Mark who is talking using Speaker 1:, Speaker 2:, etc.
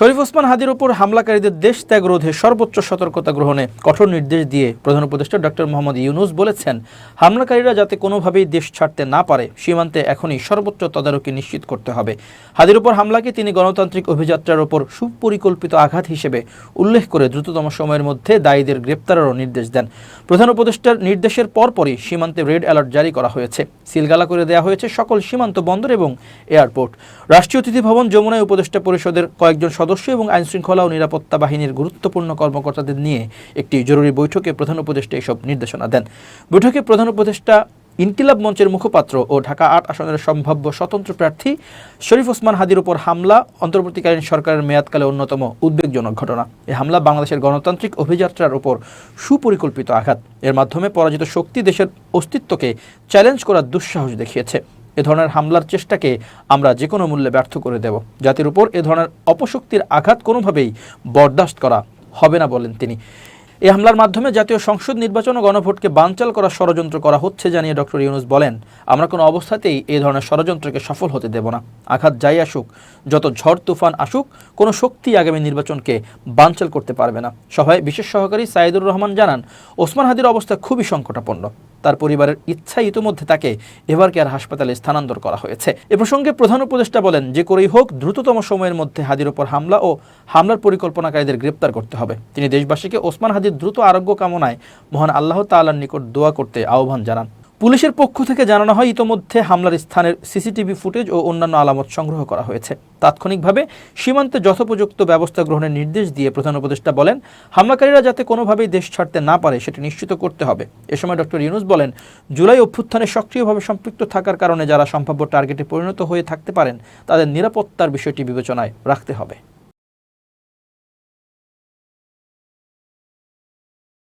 Speaker 1: শরীফ ওসমান হাদির ওপর হামলাকারীদের দেশ ত্যাগ রোধে সর্বোচ্চ সতর্কতা গ্রহণে কঠোর নির্দেশ দিয়ে প্রধান উপদেষ্টা ডক্টর মোহাম্মদ ইউনুস বলেছেন, হামলাকারীরা যাতে কোনোভাবেই দেশ ছাড়তে না পারে, সীমান্তে এখনই সর্বোচ্চ তদারকি নিশ্চিত করতে হবে। হাদির ওপর হামলাকে তিনি গণতান্ত্রিক অভিযাত্রার ওপর সুপরিকল্পিত আঘাত হিসেবে উল্লেখ করে দ্রুততম সময়ের মধ্যে দায়ীদের গ্রেপ্তারেরও নির্দেশ দেন। প্রধান উপদেষ্টার নির্দেশের পরপরই সীমান্তে রেড অ্যালার্ট জারি করা হয়েছে। সিলগালা করে দেওয়া হয়েছে সকল সীমান্ত বন্দর এবং এয়ারপোর্ট। রাষ্ট্রীয় অতিথি ভবন যমুনায় উপদেষ্টা পরিষদের কয়েকজন সদস্য এবং আইনশৃঙ্খলা ও নিরাপত্তা বাহিনীর গুরুত্বপূর্ণ কর্মকর্তাদের নিয়ে একটি জরুরি বৈঠকে প্রধান উপদেষ্টা এসব নির্দেশনা দেন। বৈঠকে প্রধান উপদেষ্টা ইনকিলাব মঞ্চের মুখপাত্র ও ঢাকা আট আসনের সম্ভাব্য স্বতন্ত্র প্রার্থী শরীফ ওসমান হাদির উপর হামলা, অন্তর্বর্তীকালীন সরকারের মেয়াদকালে অন্যতম উদ্বেগজনক ঘটনা। এই হামলা বাংলাদেশের গণতান্ত্রিক অভিযাত্রার উপর সুপরিকল্পিত আঘাত। এর মাধ্যমে পরাজিত শক্তি দেশের অস্তিত্বকে চ্যালেঞ্জ করার দুঃসাহস দেখিয়েছে। এ ধরনের হামলার চেষ্টাকে আমরা যে কোনো মূল্যে ব্যর্থ করে দেব। জাতির উপর এ ধরনের অপশক্তির আঘাত কোনোভাবেই বরদাস্ত করা হবে না বলেন তিনি। এই হামলার মাধ্যমে জাতীয় সংসদ নির্বাচন ও গণভোটকে বানচাল করার ষড়যন্ত্র করা হচ্ছে জানিয়ে ডক্টর ইউনুস বলেন, আমরা কোনো অবস্থাতেই এই ধরনের ষড়যন্ত্রকে সফল হতে দেব না। আঘাত যাই আসুক, যত ঝড় তুফান আসুক, কোনো শক্তি আগামী নির্বাচনকে বানচাল করতে পারবে না। সভায় বিশেষ সহকারী সাইদুর রহমান জানান, ওসমান হাদির অবস্থা খুবই সংকটাপন্ন। তার পরিবারের ইচ্ছা ইতিমধ্যে তাকে এভার কেয়ার হাসপাতালে স্থানান্তর করা হয়েছে। এ প্রসঙ্গে প্রধান উপদেষ্টা বলেন যে করেই হোক, দ্রুততম সময়ের মধ্যে হাদির ওপর হামলা ও হামলার পরিকল্পনাকারীদের গ্রেপ্তার করতে হবে। তিনি দেশবাসীকে ওসমান হাদির দ্রুত আরোগ্য কামনায় মহান আল্লাহ তাল্লার নিকট দোয়া করতে আহ্বান জানান। পুলিশের পক্ষ থেকে জানানো হয়, ইতোমধ্যে হামলার স্থানের সিসিটিভি ফুটেজ ও অন্যান্য আলামত সংগ্রহ করা হয়েছে। তাৎক্ষণিকভাবে সীমান্তে যথোপযুক্ত ব্যবস্থা গ্রহণের নির্দেশ দিয়ে প্রধান উপদেষ্টা বলেন, হামলাকারীরা যাতে কোনোভাবেই দেশ ছাড়তে না পারে, সেটি নিশ্চিত করতে হবে। এ সময় ডক্টর ইউনুস বলেন, জুলাই অভ্যুত্থানে সক্রিয়ভাবে সম্পৃক্ত থাকার কারণে যারা সম্ভাব্য টার্গেটে পরিণত হয়ে থাকতে পারেন, তাদের নিরাপত্তার বিষয়টি বিবেচনায় রাখতে হবে।